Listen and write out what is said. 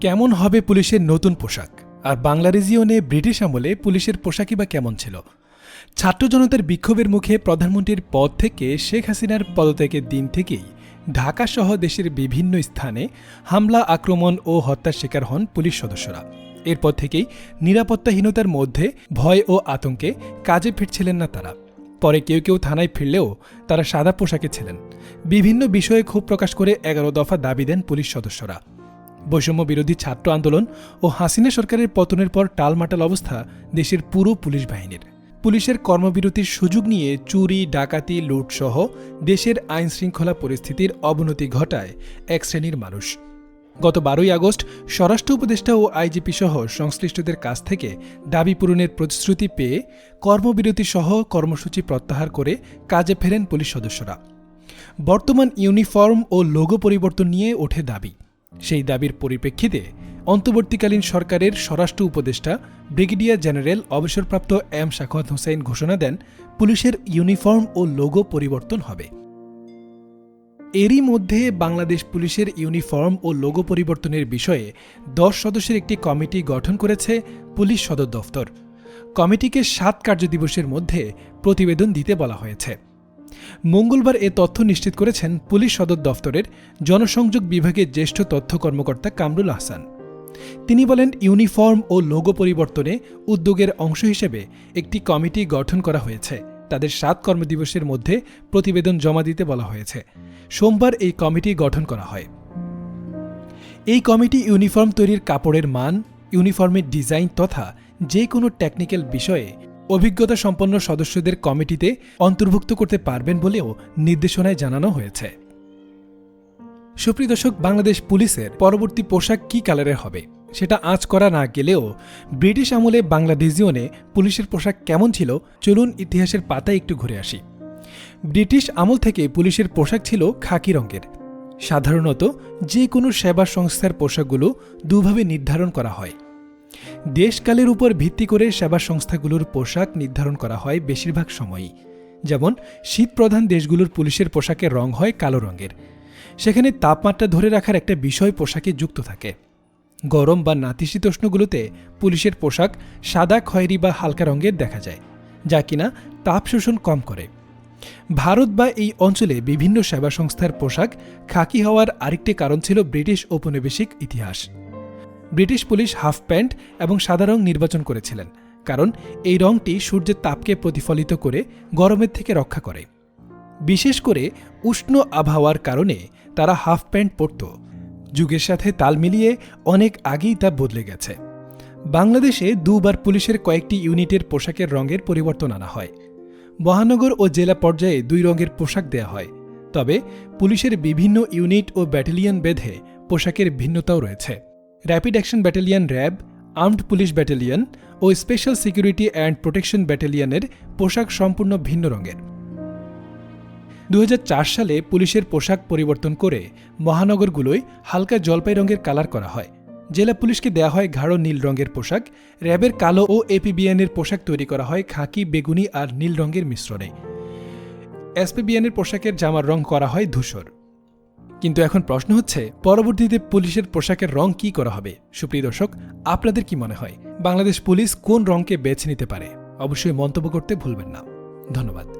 কেমন হবে পুলিশের নতুন পোশাক? আর বাংলা রিজিয়নে ব্রিটিশ আমলে পুলিশের পোশাকই বা কেমন ছিল? ছাত্র জনতার বিক্ষোভের মুখে প্রধানমন্ত্রীর পদ থেকে শেখ হাসিনার পদত্যাগের দিন থেকেই ঢাকা সহ দেশের বিভিন্ন স্থানে হামলা, আক্রমণ ও হত্যার শিকার হন পুলিশ সদস্যরা। এরপর থেকেই নিরাপত্তাহীনতার মধ্যে ভয় ও আতঙ্কে কাজে ফিরছিলেন না তারা। পরে কেউ কেউ থানায় ফিরলেও তারা সাদা পোশাকে ছিলেন। বিভিন্ন বিষয়ে ক্ষোভ প্রকাশ করে এগারো দফা দাবি দেন পুলিশ সদস্যরা। বৈষম্য বিরোধী ছাত্র আন্দোলন ও হাসিনা সরকারের পতনের পর টালমাটাল অবস্থা দেশের পুরো পুলিশ বাহিনীর। পুলিশের কর্মবিরতির সুযোগ নিয়ে চুরি, ডাকাতি, লুটসহ দেশের আইন শৃঙ্খলা পরিস্থিতির অবনতি ঘটায় এক শ্রেণির মানুষ। গত বারোই আগস্ট স্বরাষ্ট্র উপদেষ্টা ও আইজিপি সহ সংশ্লিষ্টদের কাছ থেকে দাবি পূরণের প্রতিশ্রুতি পেয়ে কর্মবিরতি সহ কর্মসূচি প্রত্যাহার করে কাজে ফেরেন পুলিশ সদস্যরা। বর্তমান ইউনিফর্ম ও লোগো পরিবর্তন নিয়ে ওঠে দাবি। সেই দাবির পরিপ্রেক্ষিতে অন্তর্বর্তীকালীন সরকারের স্বরাষ্ট্র উপদেষ্টা, ব্রিগেডিয়ার জেনারেল অবসরপ্রাপ্ত এম শাখাত হোসেন ঘোষণা দেন, পুলিশের ইউনিফর্ম ও লোগো পরিবর্তন হবে। এরই মধ্যে বাংলাদেশ পুলিশের ইউনিফর্ম ও লোগো পরিবর্তনের বিষয়ে দশ সদস্যের একটি কমিটি গঠন করেছে পুলিশ সদর দফতর। কমিটিকে সাত কার্যদিবসের মধ্যে প্রতিবেদন দিতে বলা হয়েছে। মঙ্গলবার এ তথ্য নিশ্চিত করেছেন পুলিশ সদর দফতরের জনসংযোগ বিভাগের জ্যেষ্ঠ তথ্য কর্মকর্তা কামরুল আহসান তিনি বলেন, ইউনিফর্ম ও লোগো পরিবর্তনে উদ্যোগের অংশ হিসেবে একটি কমিটি গঠন করা হয়েছে। তাদের সাত কর্মদিবসের মধ্যে প্রতিবেদন জমা দিতে বলা হয়েছে। সোমবার এই কমিটি গঠন করা হয়। এই কমিটি ইউনিফর্ম তৈরির কাপড়ের মান, ইউনিফর্মের ডিজাইন তথা যে কোনো টেকনিক্যাল বিষয়ে অভিজ্ঞতা সম্পন্ন সদস্যদের কমিটিতে অন্তর্ভুক্ত করতে পারবেন বলেও নির্দেশনায় জানানো হয়েছে। সুপ্রিয় দর্শক, বাংলাদেশ পুলিশের পরবর্তী পোশাক কী কালারের হবে? সেটা আঁচ করা না গেলেও ব্রিটিশ আমলে বাংলা রিজিয়নে পুলিশের পোশাক কেমন ছিল? চলুন ইতিহাসের পাতায় একটু ঘুরে আসি। ব্রিটিশ আমল থেকে পুলিশের পোশাক ছিল খাকি রঙের। সাধারণত যে কোনো সেবা সংস্থার পোশাকগুলো দুভাবে নির্ধারণ করা হয়। দেশকালের উপর ভিত্তি করে সেবা সংস্থাগুলোর পোশাক নির্ধারণ করা হয় বেশিরভাগ সময়ই। যেমন, শীতপ্রধান দেশগুলোর পুলিশের পোশাকের রং হয় কালো রঙের। সেখানে তাপমাত্রা ধরে রাখার একটা বিষয় পোশাকে যুক্ত থাকে। গরম বা নাতিশীতোষ্ণগুলোতে পুলিশের পোশাক সাদা, খয়েরি বা হালকা রঙের দেখা যায়, যা কিনা তাপ শোষণ কম করে। ভারত বা এই অঞ্চলে বিভিন্ন সেবা সংস্থার পোশাক খাকি হওয়ার আরেকটি কারণ ছিল ব্রিটিশ ঔপনিবেশিক ইতিহাস। ব্রিটিশ পুলিশ হাফ প্যান্ট এবং সাদা রং নির্বাচন করেছিলেন, কারণ এই রংটি সূর্যের তাপকে প্রতিফলিত করে গরমের থেকে রক্ষা করে। বিশেষ করে উষ্ণ আবহাওয়ার কারণে তারা হাফ প্যান্ট পরত। যুগের সাথে তাল মিলিয়ে অনেক আগেই তা বদলে গেছে। বাংলাদেশে দুবার পুলিশের কয়েকটি ইউনিটের পোশাকের রঙের পরিবর্তন আনা হয়। মহানগর ও জেলা পর্যায়ে দুই রঙের পোশাক দেয়া হয়। তবে পুলিশের বিভিন্ন ইউনিট ও ব্যাটালিয়ন বেঁধে পোশাকের ভিন্নতাও রয়েছে। Rapid action battalion RAB armed police battalion O special security and protection ব্যাটালিয়নের পোশাক সম্পূর্ণ ভিন্ন রঙের। দু হাজার চার সালে পুলিশের পোশাক পরিবর্তন করে মহানগরগুলোয় হালকা জলপাই রঙের কালার করা হয়। জেলা পুলিশকে দেওয়া হয় গাঢ় নীল রঙের পোশাক। র্যাবের কালো ও এপিবিএনের পোশাক তৈরি করা হয় খাকি, বেগুনি আর নীল রঙের মিশ্রণে। এসপিবিএনের পোশাকের জামার রং করা হয় ধূসর। কিন্তু এখন প্রশ্ন হচ্ছে, পরবর্তীতে পুলিশের পোশাকের রং কি করা হবে? সুপ্রিয় দর্শক, আপনাদের কি মনে হয়, বাংলাদেশ পুলিশ কোন রংকে বেছে নিতে পারে? অবশ্যই মন্তব্য করতে ভুলবেন না। ধন্যবাদ।